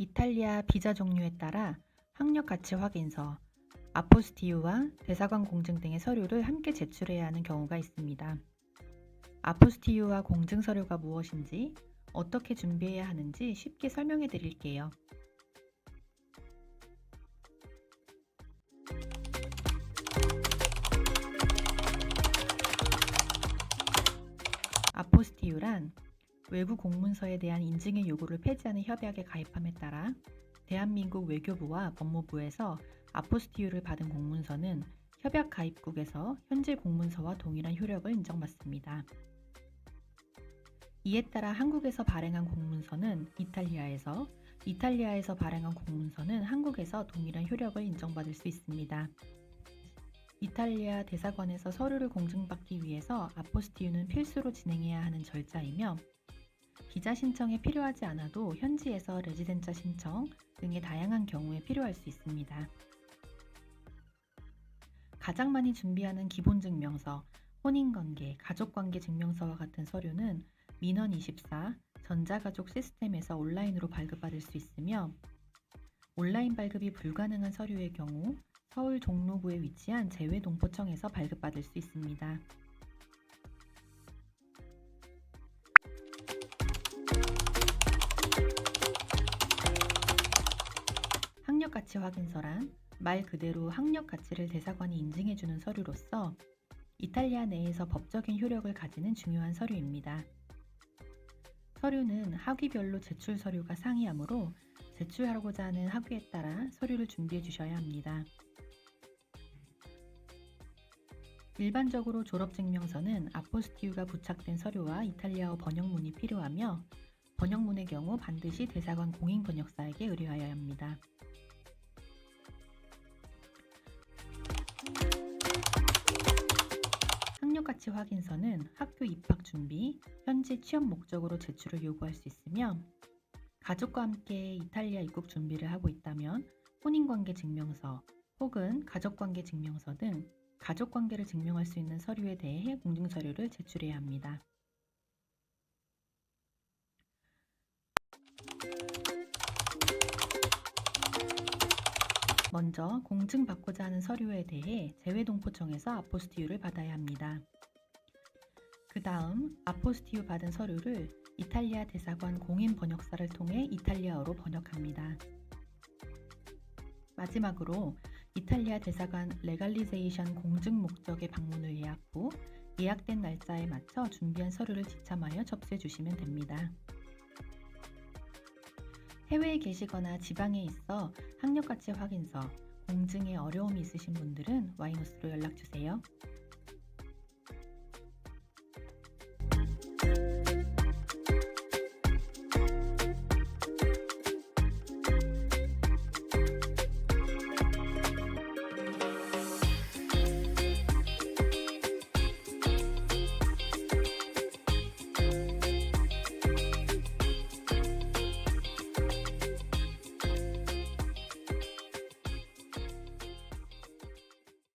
이탈리아 비자 종류에 따라 학력 가치 확인서, 아포스티유와 대사관 공증 등의 서류를 함께 제출해야 하는 경우가 있습니다. 아포스티유와 공증 서류가 무엇인지, 어떻게 준비해야 하는지 쉽게 설명해 드릴게요. 외부 공문서에 대한 인증의 요구를 폐지하는 협약에 가입함에 따라 대한민국 외교부와 법무부에서 아포스티유를 받은 공문서는 협약 가입국에서 현재 공문서와 동일한 효력을 인정받습니다. 이에 따라 한국에서 발행한 공문서는 이탈리아에서, 이탈리아에서 발행한 공문서는 한국에서 동일한 효력을 인정받을 수 있습니다. 이탈리아 대사관에서 서류를 공증받기 위해서 아포스티유는 필수로 진행해야 하는 절차이며 비자 신청에 필요하지 않아도 현지에서 레지덴자 신청 등의 다양한 경우에 필요할 수 있습니다. 가장 많이 준비하는 기본 증명서, 혼인관계, 가족관계 증명서와 같은 서류는 민원24 전자가족 시스템에서 온라인으로 발급받을 수 있으며 온라인 발급이 불가능한 서류의 경우 서울 종로구에 위치한 재외동포청에서 발급받을 수 있습니다. 학력 가치 확인서란 말 그대로 학력 가치를 대사관이 인증해주는 서류로서 이탈리아 내에서 법적인 효력을 가지는 중요한 서류입니다. 서류는 학위별로 제출 서류가 상이하므로 제출하고자 하는 학위에 따라 서류를 준비해 주셔야 합니다. 일반적으로 졸업증명서는 아포스티유가 부착된 서류와 이탈리아어 번역문이 필요하며 번역문의 경우 반드시 대사관 공인 번역사에게 의뢰하여야 합니다. 가치 확인서는 학교 입학 준비, 현지 취업 목적으로 제출을 요구할 수 있으며 가족과 함께 이탈리아 입국 준비를 하고 있다면 혼인관계 증명서 혹은 가족관계 증명서 등 가족관계를 증명할 수 있는 서류에 대해 공증서류를 제출해야 합니다. 먼저 공증받고자 하는 서류에 대해 재외동포청에서 아포스티유를 받아야 합니다. 그 다음 아포스티유 받은 서류를 이탈리아 대사관 공인 번역사를 통해 이탈리아어로 번역합니다. 마지막으로 이탈리아 대사관 레갈리제이션 공증 목적의 방문을 예약 후 예약된 날짜에 맞춰 준비한 서류를 지참하여 접수해 주시면 됩니다. 해외에 계시거나 지방에 있어 학력가치 확인서, 공증에 어려움이 있으신 분들은 와이노스로 연락 주세요.